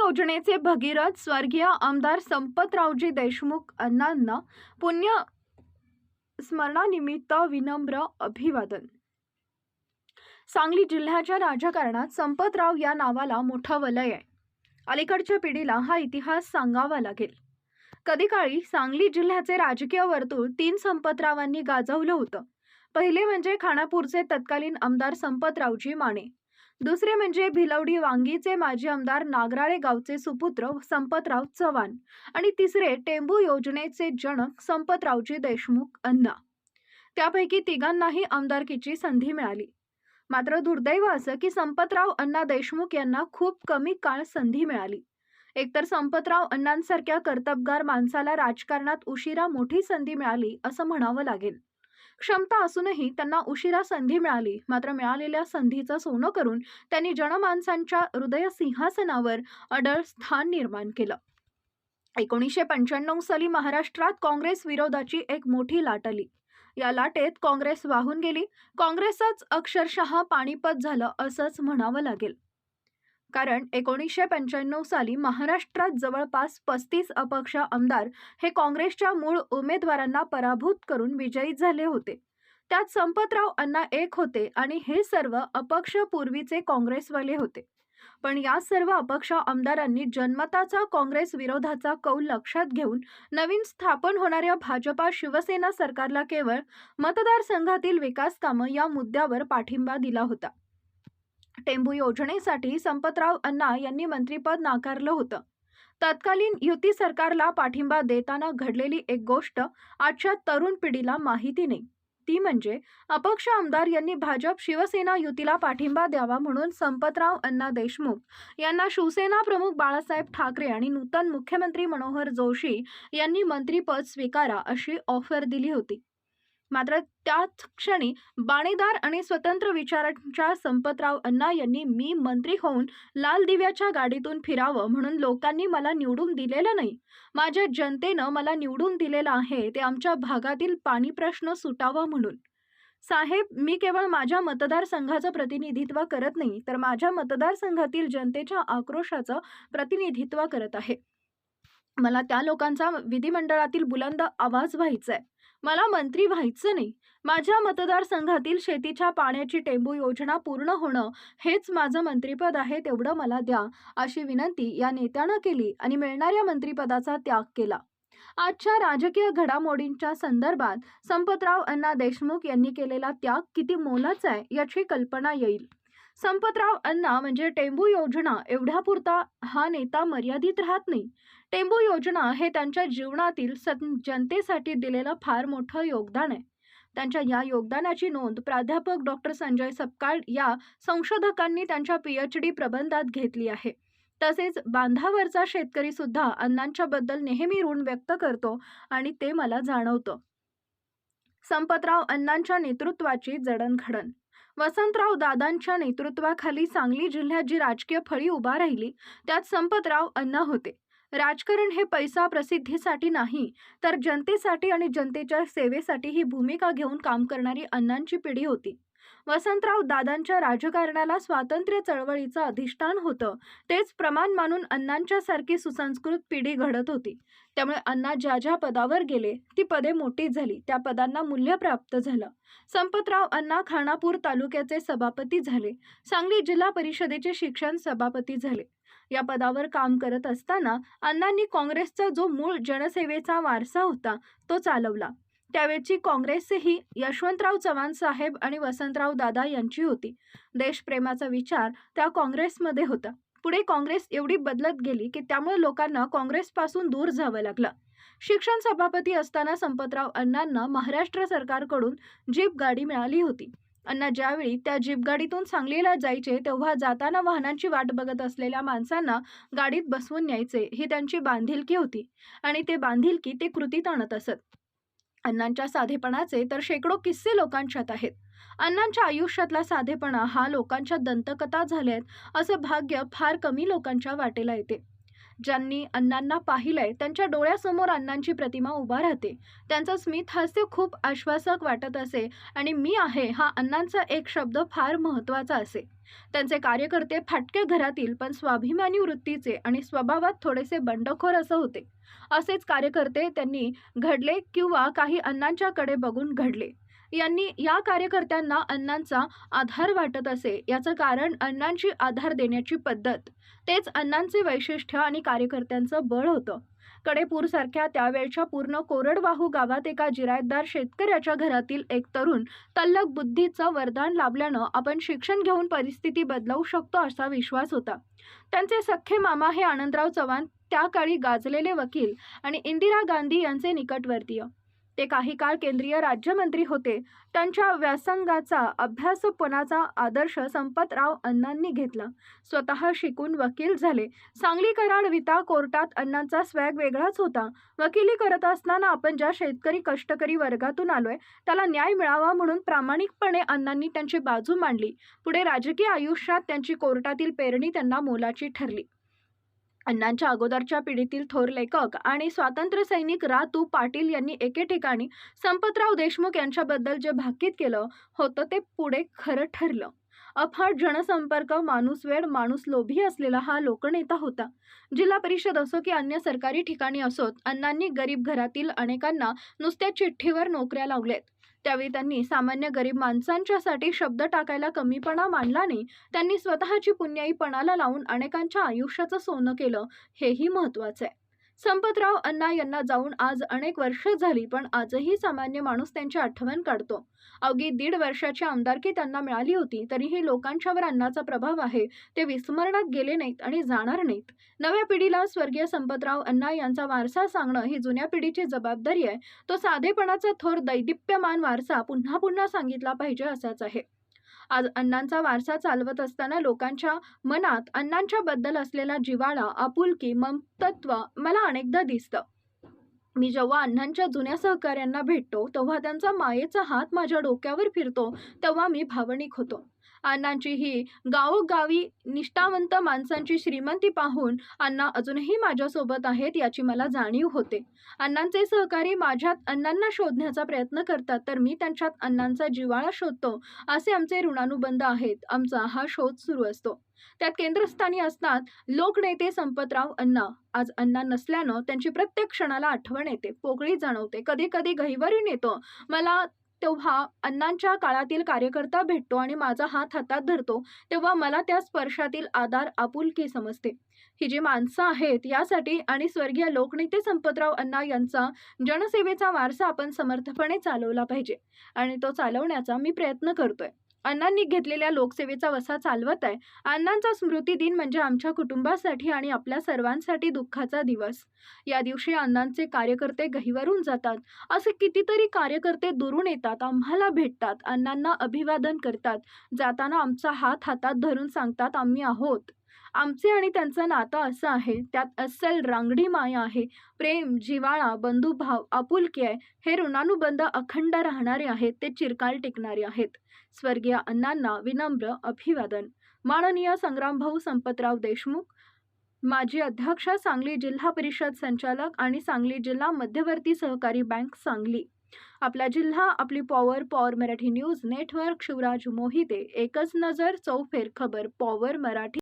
योजनेचे भगीरथ स्वर्गीय आमदार संपतरावजी देशमुख अण्णांना पुण्य स्मरणानिमित्त विनम्र अभिवादन. सांगली जिल्ह्याच्या राजकारणात संपतराव या नावाला मोठं वलय आहे. अलीकडच्या पिढीला हा इतिहास सांगावा लागेल. कधी काळी सांगली जिल्ह्याचे राजकीय वर्तुळ तीन संपतरावांनी गाजवलं होतं. पहिले म्हणजे खानापूरचे तत्कालीन आमदार संपतरावजी माने. दुसरे म्हणजे भिलवडी वांगीचे माजी आमदार नागराळे गावचे सुपुत्र संपतराव चव्हाण आणि तिसरे टेंबू योजनेचे जनक संपतरावजी देशमुख अण्णा. त्यापैकी तिघांनाही आमदारकीची संधी मिळाली. मात्र दुर्दैव असं की संपतराव अण्णा देशमुख यांना खूप कमी काळ संधी मिळाली. एकतर संपतराव अण्णांसारख्या कर्तबगार माणसाला राजकारणात उशिरा मोठी संधी मिळाली असं म्हणावं लागेल. क्षमता असूनही त्यांना उशिरा संधी मिळाली. मात्र मिळालेल्या संधीचं सोनं करून त्यांनी जनमानसांच्या हृदय सिंहासनावर अडळ स्थान निर्माण केलं. एकोणीसशे पंच्याण्णव साली महाराष्ट्रात काँग्रेस विरोधाची एक मोठी लाट आली. या लाटेत काँग्रेस वाहून गेली. काँग्रेसच अक्षरशः पाणीपत झालं असंच म्हणावं लागेल. कारण एकोणीसशे पंच्याण्णव साली महाराष्ट्रात जवळपास पस्तीस अपक्ष आमदार हे काँग्रेसच्या मूळ उमेदवारांना पराभूत करून विजयी झाले होते. त्यात संपतराव अण्णा एक होते आणि हे सर्व अपक्ष पूर्वीचे काँग्रेसवाले होते. पण या सर्व अपक्ष आमदारांनी जनमताचा काँग्रेस विरोधाचा कौल लक्षात घेऊन नवीन स्थापन होणाऱ्या भाजपा शिवसेना सरकारला केवळ मतदारसंघातील विकास कामं या मुद्द्यावर पाठिंबा दिला होता. टेंबू योजनेसाठी संपतराव अण्णा यांनी मंत्रिपद नाकारलं होतं. तत्कालीन युती सरकारला पाठिंबा देताना घडलेली एक गोष्ट आजच्या तरुण पिढीला माहिती नाही. ती म्हणजे अपक्ष आमदार यांनी भाजप शिवसेना युतीला पाठिंबा द्यावा म्हणून संपतराव अण्णा देशमुख यांना शिवसेना प्रमुख बाळासाहेब ठाकरे आणि नूतन मुख्यमंत्री मनोहर जोशी यांनी मंत्रीपद स्वीकारा अशी ऑफर दिली होती. मात्र त्याच क्षणी बाणेदार आणि स्वतंत्र विचारांच्या संपतराव अण्णा यांनी मी मंत्री होऊन लाल दिव्याच्या गाडीतून फिरावं म्हणून लोकांनी मला निवडून दिलेलं नाही. माझ्या जनतेनं मला निवडून दिलेलं आहे ते आमच्या भागातील पाणी प्रश्न सुटावा म्हणून. साहेब मी केवळ माझ्या मतदारसंघाचं प्रतिनिधित्व करत नाही तर माझ्या मतदारसंघातील जनतेच्या आक्रोशाचं प्रतिनिधित्व करत आहे. मला त्या लोकांचा विधिमंडळातील बुलंद आवाज व्हायचा आहे मला मंत्री व्हायचं नाही. माझ्या मतदारसंघातील शेतीच्या पाण्याची टेंबू योजना पूर्ण होणं हेच माझं मंत्रिपद आहे तेवढं मला द्या अशी विनंती या नेत्यानं केली आणि मिळणाऱ्या मंत्रिपदाचा त्याग केला. आजच्या राजकीय घडामोडींच्या संदर्भात संपतराव अण्णा देशमुख यांनी केलेला त्याग किती मोलाचा आहे याची कल्पना येईल. संपतराव अण्णा म्हणजे टेंबू योजना एवढ्यापुरता हा नेता मर्यादित राहत नाही. टेंबू योजना हे त्यांच्या जीवनातील सं जनतेसाठी दिलेलं फार मोठं योगदान आहे. त्यांच्या या योगदानाची नोंद प्राध्यापक डॉक्टर संजय सपकाळ या संशोधकांनी त्यांच्या पीएच डी प्रबंधात घेतली आहे. तसेच बांधावरचा शेतकरी सुद्धा अण्णांच्या बद्दल नेहमी ऋण व्यक्त करतो आणि ते मला जाणवतं. संपतराव अण्णांच्या नेतृत्वाची जडणघडण वसंतराव दादांच्या नेतृत्वाखाली सांगली जिल्ह्यात जी राजकीय फळी उभा राहिली त्यात संपतराव अण्णा होते. राजकारण हे पैसा प्रसिद्धीसाठी नाही तर जनतेसाठी आणि जनतेच्या सेवेसाठी ही भूमिका घेऊन काम करणारी अण्णांची पिढी होती. वसंतराव दादांच्या राजकारणाला स्वातंत्र्य चळवळीचं अधिष्ठान होतं. तेच प्रमाण मानून अण्णांच्या सारखी सुसंस्कृत पिढी घडत होती. त्यामुळे अण्णा ज्या ज्या पदावर गेले ती पदे मोठी झाली. त्या पदांना मूल्य प्राप्त झालं. संपतराव अण्णा खानापूर तालुक्याचे सभापती झाले. सांगली जिल्हा परिषदेचे शिक्षण सभापती झाले. या पदावर काम करत असताना अण्णांनी काँग्रेसचा जो मूळ जनसेवेचा वारसा होता तो चालवला. त्यावेळची काँग्रेसही यशवंतराव चव्हाण साहेब आणि वसंतराव दादा यांची होती. देशप्रेमाचा विचार त्या काँग्रेसमध्ये होता. पुढे काँग्रेस एवढी बदलत गेली की त्यामुळे लोकांना काँग्रेसपासून दूर जावं लागलं. शिक्षण सभापती असताना संपतराव अण्णांना महाराष्ट्र सरकारकडून जीप गाडी मिळाली होती. अण्णा ज्यावेळी त्या जीप गाडीतून सांगलीला जायचे तेव्हा जाताना वाहनांची वाट बघत असलेल्या माणसांना गाडीत बसवून न्यायचे ही त्यांची बांधिलकी होती. आणि ते बांधिलकी ते कृतीत आणत असत. अण्णांच्या साधेपणाचे तर शेकडो किस्से लोकांच्यात आहेत. अण्णांच्या आयुष्यातला साधेपणा हा लोकांच्या दंतकथा झाल्यात असं भाग्य फार कमी लोकांच्या वाटेला येते. ज्यांनी अण्णांना पाहिलंय त्यांच्या डोळ्यासमोर अण्णांची प्रतिमा उभा राहते. त्यांचं स्मित हास्य खूप आश्वासक वाटत असे आणि मी आहे हा अण्णांचा एक शब्द फार महत्त्वाचा असे. त्यांचे कार्यकर्ते फाटक्या घरातील पण स्वाभिमानी वृत्तीचे आणि स्वभावात थोडेसे बंडखोर असं होते. असेच कार्यकर्ते त्यांनी घडले किंवा काही अण्णांच्याकडे बघून घडले. यांनी या कार्यकर्त्यांना अण्णांचा आधार वाटत असे याचं कारण अण्णांची आधार देण्याची पद्धत. तेच अण्णांचे वैशिष्ट्य आणि कार्यकर्त्यांचं बळ होतं. कडेपूरसारख्या त्यावेळच्या पूर्ण कोरडवाहू गावात एका जिरायतदार शेतकऱ्याच्या घरातील एक तरुण तल्लक बुद्धीचं वरदान लाभल्यानं आपण शिक्षण घेऊन परिस्थिती बदलवू शकतो असा विश्वास होता. त्यांचे सख्खे मामा हे आनंदराव चव्हाण त्या काळी गाजलेले वकील आणि इंदिरा गांधी यांचे निकटवर्तीय. ते काही काळ केंद्रीय राज्यमंत्री होते. त्यांच्या व्यासंगाचा अभ्यासपणाचा आदर्श संपतराव अण्णांनी घेतला. स्वतः शिकून वकील झाले. सांगली कराड विता कोर्टात अण्णांचा स्वॅग वेगळाच होता. वकिली करत असताना आपण ज्या शेतकरी कष्टकरी वर्गातून आलोय त्याला न्याय मिळावा म्हणून प्रामाणिकपणे अण्णांनी त्यांची बाजू मांडली. पुढे राजकीय आयुष्यात त्यांची कोर्टातील पेरणी त्यांना मोलाची ठरली. अण्णांच्या अगोदरच्या पिढीतील थोर लेखक आणि स्वातंत्र्य सैनिक रा. तू. पाटील यांनी एके ठिकाणी संपतराव देशमुख यांच्याबद्दल जे भाकीत केलं होतं ते पुढे खरं ठरलं. अफाट जनसंपर्क माणूस वेळ माणूस लोभी असलेला हा लोकनेता होता. जिल्हा परिषद असो की अन्य सरकारी ठिकाणी असोत अण्णांनी गरीब घरातील अनेकांना नुसत्या चिठ्ठीवर नोकऱ्या लावल्यात त्यावेळी त्यांनी सामान्य गरीब माणसांच्यासाठी शब्द टाकायला कमीपणा मानला नाही. त्यांनी स्वतःची पुण्याई पणाला लावून अनेकांच्या आयुष्याचं सोनं केलं. हेही महत्वाचं आहे. संपतराव अण्णा यांना जाऊन आज अनेक वर्ष झाली पण आजही सामान्य माणूस त्यांची आठवण काढतो. अवघी दीड वर्षाची आमदारकी त्यांना मिळाली होती तरीही लोकांच्यावर अण्णाचा प्रभाव आहे ते विस्मरणात गेले नाहीत आणि जाणार नाहीत. नव्या पिढीला स्वर्गीय संपतराव अण्णा यांचा वारसा सांगणं ही जुन्या पिढीची जबाबदारी आहे. तो साधेपणाचा थोर दैदिप्यमान वारसा पुन्हा पुन्हा सांगितला पाहिजे असाच आहे. आज अण्णांचा वारसा चालवत असताना लोकांच्या मनात अण्णांच्या बद्दल असलेला जिव्हाळा आपुलकी ममतत्व मला अनेकदा दिसतं. मी जेव्हा अण्णांच्या जुन्या सहकाऱ्यांना भेटतो तेव्हा त्यांचा मायेचा हात माझ्या डोक्यावर फिरतो तेव्हा मी भावनिक होतो. अण्णांची ही गावोगावी निष्ठावंत माणसांची श्रीमंती पाहून अण्णा अजूनही माझ्यासोबत आहेत याची मला जाणीव होते. अण्णांचे सहकारी माझ्यात अण्णांना शोधण्याचा प्रयत्न करतात तर मी त्यांच्यात अण्णांचा जिव्हाळा शोधतो असे आमचे ऋणानुबंध आहेत आमचा हा शोध सुरू असतो. त्यात केंद्रस्थानी असतात लोकनेते संपतराव अण्णा. आज अण्णा नसल्यानं त्यांची प्रत्येक क्षणाला आठवण येते पोकळी जाणवते कधी कधी गहिवरून येतो मला तेव्हा अण्णांच्या काळातील कार्यकर्ता भेटतो आणि माझा हात हातात धरतो तेव्हा मला त्या स्पर्शातील आधार आपुलकी समजते. ही जी माणसं आहेत यासाठी आणि स्वर्गीय लोकनेते संपतराव अण्णा यांचा जनसेवेचा वारसा आपण समर्थपणे चालवला पाहिजे आणि तो चालवण्याचा मी प्रयत्न करतोय. अण्णांनी घेतलेल्या लोकसेवेचा वसा चालवत आहे. अण्णांचा स्मृती दिन म्हणजे आमच्या कुटुंबासाठी आणि आपल्या सर्वांसाठी दुःखाचा दिवस. या दिवशी अण्णांचे कार्यकर्ते गहिवरून जातात. असे कितीतरी कार्यकर्ते दुरून येतात आम्हाला भेटतात अण्णांना अभिवादन करतात. जाताना आमचा हात हातात धरून सांगतात आम्ही आहोत. आमचे आणि त्यांचं नातं असं आहे. त्यात अस्सल रांगडी माया आहे. प्रेम जिवाळा बंधुभाव आपुलकी आहे. हे ऋणानुबंध अखंड राहणारे आहेत. ते चिरकाल टिकणारे आहेत. स्वर्गीय अण्णांना विनम्र अभिवादन. माननीय संग्रामभाऊ संपतराव देशमुख माजी अध्यक्ष सांगली जिल्हा परिषद संचालक आणि सांगली जिल्हा मध्यवर्ती सहकारी बँक सांगली. आपला जिल्हा आपली power power Marathi news network Shivraj Mohite एकच नजर चौफेर खबर पॉवर मराठी